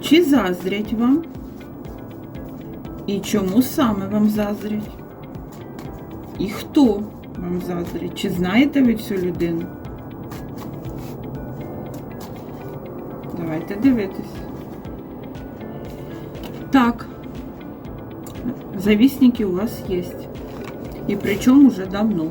Чи заздрять вам? І чому саме вам заздрять? І хто вам заздрить? Чи знаєте ви цю людину? Давайте дивитись. Так. Завісники у вас є. І причому вже давно.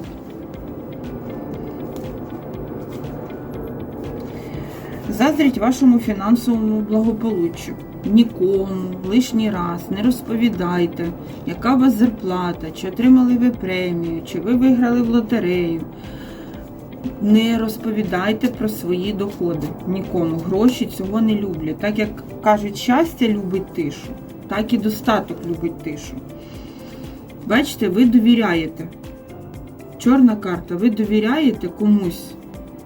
Заздріть вашому фінансовому благополуччю. Нікому лишній раз не розповідайте, яка у вас зарплата, чи отримали ви премію, чи ви виграли в лотерею. Не розповідайте про свої доходи нікому. Гроші цього не люблять. Так як кажуть, щастя любить тишу, так і достаток любить тишу. Бачите, ви довіряєте. Чорна карта, ви довіряєте комусь,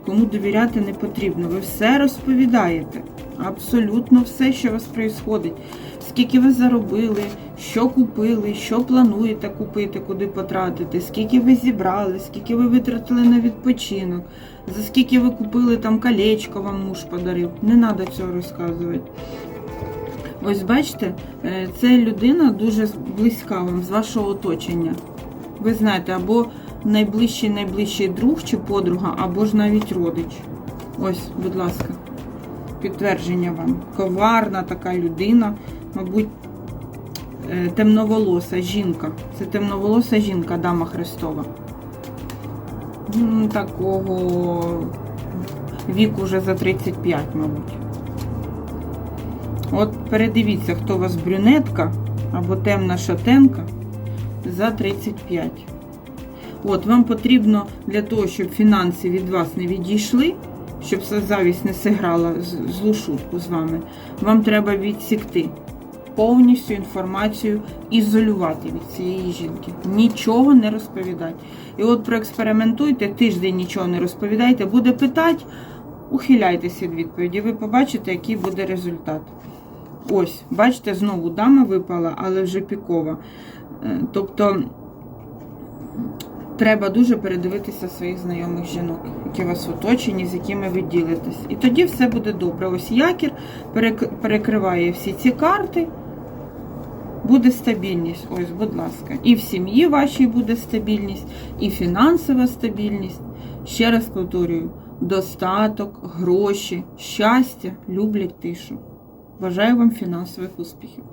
кому довіряти не потрібно. Ви все розповідаєте. Абсолютно все, що у вас відбувається. Скільки ви заробили, що купили, що плануєте купити, куди потратити, скільки ви зібрали, скільки ви витратили на відпочинок, за скільки ви купили там колечко, вам муж подарив. Не треба цього розказувати. Ось бачите, е, це людина дуже близька вам з вашого оточення. Ви знаєте, або найближчий найближчий друг чи подруга, або ж навіть родич. Ось, будь ласка, підтвердження вам. Коварна така людина, мабуть, е, темноволоса жінка. Це темноволоса жінка, дама Христова. Такого віку вже за 35, мабуть. От передивіться, хто у вас брюнетка або темна шатенка за 35. От, вам потрібно для того, щоб фінанси від вас не відійшли, щоб завість не зіграла злу шутку з вами, вам треба відсікти повністю інформацію, ізолювати від цієї жінки. Нічого не розповідати. І от проекспериментуйте, тиждень нічого не розповідайте, буде питати, ухиляйтеся від відповіді. Ви побачите, який буде результат. Ось, бачите, знову дама випала, але вже пікова. Е, Тобто треба дуже передивитися своїх знайомих жінок, які вас в оточенні, з якими ви ділитесь. І тоді все буде добре. Ось якір перекриває всі ці карти. Буде стабільність, ось, будь ласка. І в сім'ї вашій буде стабільність, і фінансова стабільність. Ще раз повторюю: достаток, гроші, щастя люблять тишу. Бажаю вам фінансових успіхів.